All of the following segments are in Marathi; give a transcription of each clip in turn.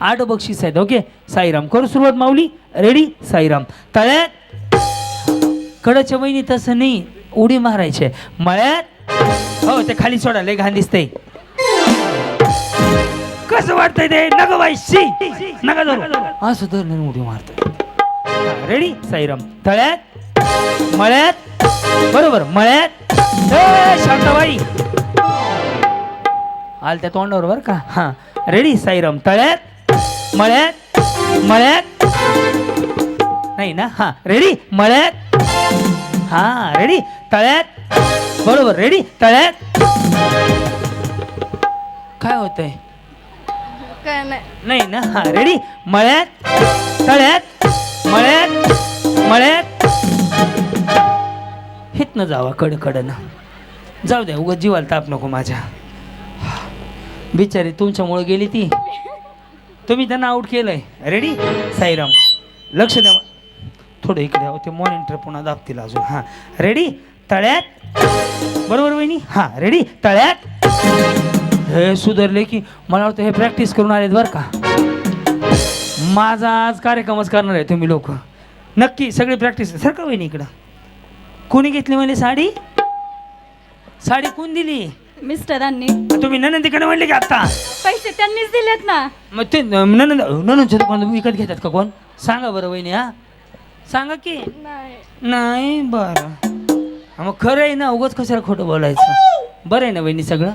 आठ बक्षीस आहेत. ओके साईराम. करू सुरुवात माऊली. रेडी साईराम. तळ्यात. कडच्या वहिनी तसं नाही. उडी मारायचे मळ्यात. हो ते खाली सोडा. लय घाण दिसतंय. कसं वाटतंय ते? नगवायशी नगा धरू. असं तर नाही उडी मारतोय. रेडी साईराम. तळ्यात. मळ्यात. बरोबर. मळ्यात. शांताबाई. आल त्या तोंडावर बर का? हा. रेडी साईराम. तळ्यात. मळ्यात मळ्यात. नाही ना? हा रेडी मळ्यात. हा रेडी तळ्यात. बरोबर रेडी तळ्यात. काय होतंय? काय नाही. नाही ना? हा रेडी मळ्यात तळ्यात मळ्यात मळ्यात. हितनं जावा कड कडनं जाऊ द्या उगाच जीवाला ताप नको माझ्या. बिचारी तुमच्यामुळे गेली ती. तुम्ही त्यांना आउट केलंय. रेडी साईराम लक्ष द्या. थोडं इकडे हो ते मॉनिटर पुन्हा दाबतील अजून. हां. रेडी तळ्यात. बरोबर वहिनी? हां. रेडी तळ्यात. हे सुधारले की मला वाटतं हे प्रॅक्टिस करून आलेत बरं का. माझा आज कार्यक्रमच करणार आहे तुम्ही लोक. नक्की सगळी प्रॅक्टिस सर का वहिनी इकडं? कोणी घेतली म्हणजे साडी? साडी कोण दिली? मिस्टरांनी तुम्ही ननंदीकडे म्हणले की आता पैसे त्यांनीच दिलेत ना. मग ते ननंद ननंदच्या विकत घेतात का कोण? सांगा बरं वहिनी हा. सांगा की. नाही. नाही बरं. हा, मग खरं आहे ना उगाच कशाला खोटं बोलायचं? बरं आहे ना वहिनी सगळं?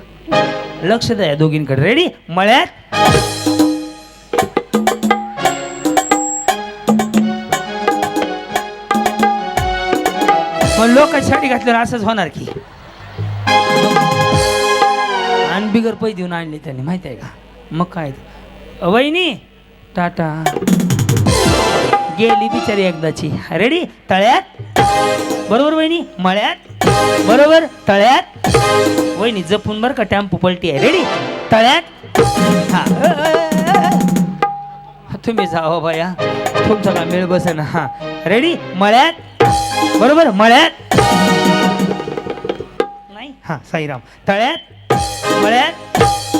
लक्ष द्या या दोघींकडे. रेडी मळ्यात? मग लोक साडी घातल्यावर असंच होणार की. बिगर पैसे देऊन आणले त्यांनी माहिती आहे का? मग काय वहिनी टाटा. गेली बिचारी एकदाची. रेडी तळ्यात? बरोबर वहिनी? मळ्यात? बरोबर तळ्यात? वहिनी जपून बरं का टॅम्पो पलटी आहे. रेडी तळ्यात? हा. तुम्ही जावा बाया तुमचा का मेळ बसन हा. रेडी मळ्यात? बरोबर मळ्यात? नाही? हा साईराम. तळ्यात? मळ्यात?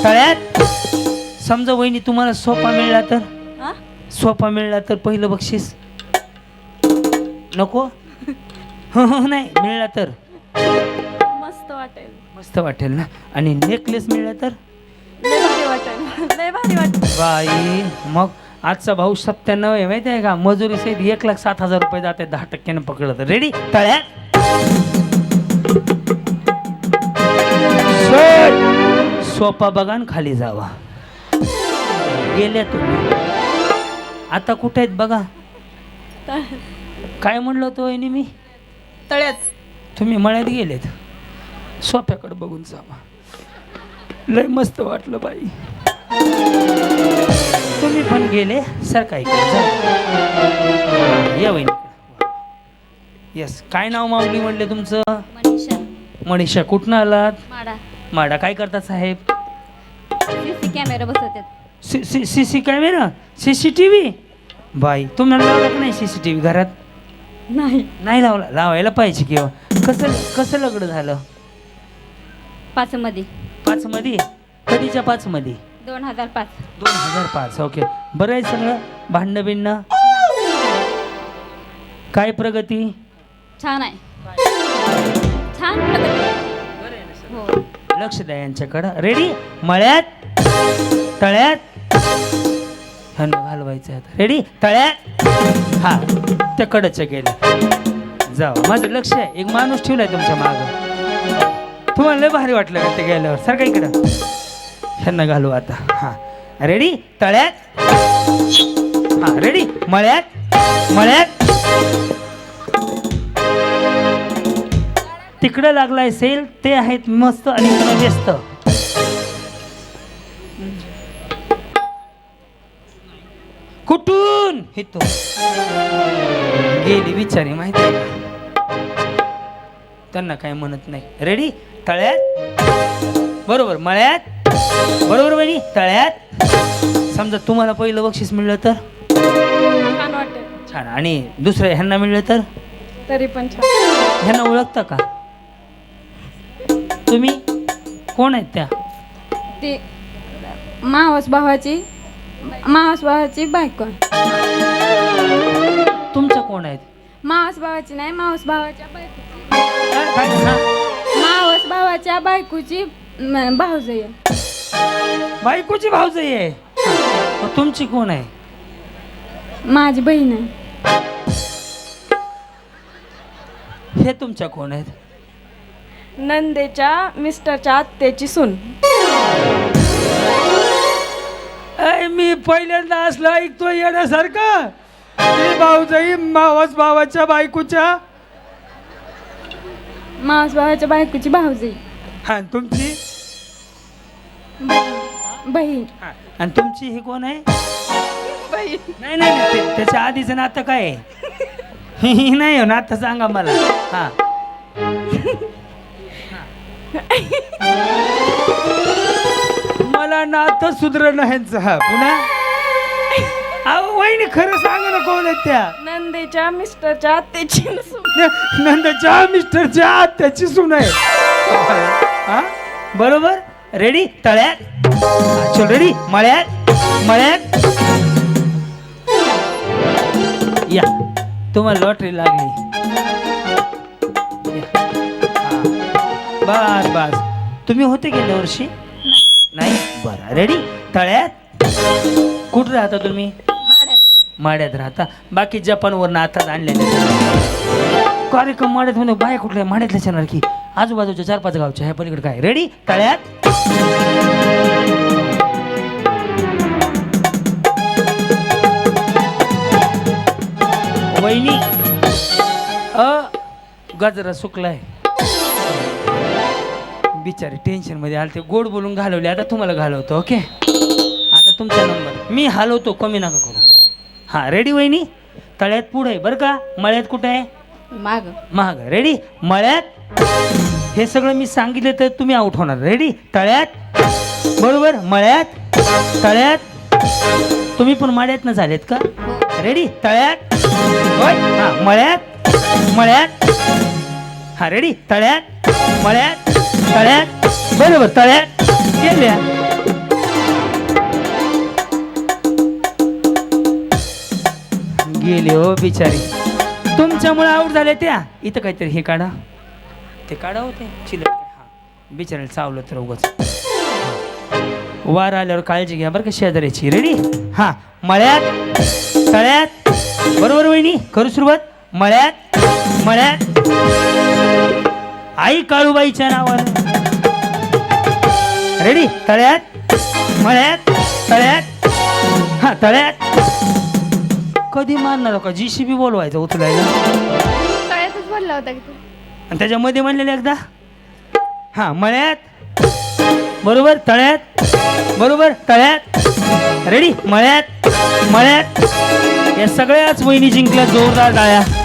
तळ्यात? समजा वहिनी तुम्हाला सोपा मिळला तर? हा? सोपा मिळला तर पहिलं बक्षीस? नको? हो हो नाही मिळला तर? मस्त वाटेल. मस्त वाटेल ना? आणि नेकलेस मिळला तर? लय भारी वाटेल. लय भारी वाटेल. बाई मग आजचा भाऊ सत्त्याण्णव आहे माहिती आहे का? मजुरी सहित एक लाख सात हजार रुपये जाते दहा टक्क्यानं पकडलं तर. रेडी तळ्यात? सोपा बघा आणि खाली जावा. गेल्या तुम्ही. आता कुठे आहेत बघा. काय म्हणलं होतं वहिनी मी? तळ्यात. तुम्ही मळ्यात गेलेत. सोप्याकडे बघून जावा. लय मस्त वाटलं बाई. तुम्ही पण गेले सर काय या वहिनी येस काय नाव माऊली म्हणले तुमचं? मनीषा. मनीषा. कुठनं आलात? माडा. माडा काय करतात साहेब? सीसी कॅमेरा बसवतात. C C C C camera? C C T V? बाई तुम्हाला लावला का नाही सी सी टी व्ही घरात? नाही. नाही लावला. लावायला पाहिजे किंवा कसं कसं लग्न झालं? पाच मध्ये पाच मध्ये कधीच्या पाच मध्ये दोन हजार पाच. दोन हजार पाच ओके. बरं आहे सगळं? भांडणं बिणणं काय प्रगती? छान आहे. छान प्रगती. हो लक्ष द्या यांच्याकडं. रेडी मळ्यात? तळ्यात? ह्यांना घालवायचं आहे रेडी तळ्यात? हा त्या कडच्या गेल्या जाऊ माझं लक्ष आहे. एक माणूस ठेवलाय तुमच्या मागं. तुम्हाला लय भारी वाटलं का ते गेल्यावर? सारखं इकडं? ह्यांना घालू आता. हा. रेडी तळ्यात? हा रेडी मळ्यात? मळ्यात? तिकडं लागलाय सेल ते आहेत मस्त आणि व्यस्त. कुठून? हितो गेली बिचारी माहिती? त्यांना काय म्हणत नाही. रेडी तळ्यात? बरोबर मळ्यात? बरोबर बहिणी तळ्यात? समजा तुम्हाला पहिलं बक्षीस मिळलं तर? छान छान. आणि दुसरं ह्यांना मिळलं तर? तरी पण छान. ह्यांना ओळखता का? तुम्ही? कोण आहेत त्या? ती मावस भावाची मावस भावाची बायको. तुमच्या कोण आहेत? मावस भावाची नाही मावस भावाच्या बायको काय काय हा. मावस भावाच्या बायकोची म, भाऊजई आहे. बायकोची भाऊजई आहे? हा. मग तुमची कोण आहे? माझी बहीण आहे. हे तुमच्या कोण आहेत? नंदेच्या मिस्टरच्या आत्याची सून. मी पहिल्यांदा असलं ऐकतो येण्यासारखं. मी भाऊजाई मावस भावाच्या बायकोच्या. मावस भावाच्या बायकोची भाऊजई. हा आणि तुमची? बहीण. हा. आणि तुमची ही कोण आहे? बहीण नाही नाही नाही, ते- त्याच्या आधीचं नातं काय आहे? ही ही नाही हो नातं सांगा मला. हा. मला नातं सुधरण ह्यांचं हा पुन्हा? अहो वहिनी खरं सांगा ना कोण आहेत त्या? नंदेच्या मिस्टरच्या आत्याची सून. न- नंदच्या मिस्टरच्या आत्याची सून आहे. हा? बरोबर? रेडी तळ्यात? चल रेडी मळ्यात? मळ्यात? या. तुम्हाला लॉटरी लागली. या. बस बस. तुम्ही होते गेल्या वर्षी? नाही. बरं रेडी तळ्यात? कुठं राहता तुम्ही? माड्यात राहता. बाकी जपानवरनं आताच आणलेले कार्यक्रम माड्यात म्हणजे बाया कुठल्या? माड्यातल्या येणार की आजूबाजूच्या चार पाच गावच्या ह्या पलीकडे काय? रेडी तळ्यात? वहिनी अ गजरा सुकलाय. बिचारे टेन्शनमध्ये आले ते गोड बोलून घालवले. आता तुम्हाला घालवतो ओके आता तुमचा नंबर मी हलवतो कमी नका करू. हां रेडी वहिनी? तळ्यात पुढे आहे बरं का? मळ्यात कुठं आहे? माग. महाग रेडी मळ्यात? हे सगळं मी सांगितलं तर तुम्ही आउट होणार. रेडी तळ्यात? बरोबर? मळ्यात? तळ्यात? तुम्ही पण मळ्यात न झालेत का? रेडी तळ्यात? होय? हा मळ्यात? मळ्यात? हा रेडी तळ्यात? मळ्यात? तळ्यात? बरोबर तळ्यात. गेल्या. गेले हो बिचारी. तुमच्यामुळे आऊट झाले त्या. इथं काहीतरी हे काढा. ते काढा होते चिल हा. बिचारायला चावलं तर उगच. वार आल्यावर काळजी घ्या बरं का शेजाऱ्याची. रेडी हा. मळ्यात तळ्यात. बरोबर वहिनी? करू सुरुवात. मळ्यात मळ्यात. आई काळूबाईच्या नावानं. रेडी तळ्यात? मळ्यात? तळ्यात? हा तळ्यात? कधी मारणार का जी सी बी बोलवायचं उचलायला. तळ्यातच बोलला होता की तू? आणि त्याच्यामध्ये म्हणलेलं एकदा? हा मळ्यात? बरोबर? तळ्यात? बरोबर? तळ्यात? रेडी मळ्यात? मळ्यात? या सगळ्याच वहिनी जिंकल्या जोरदार टाळ्या.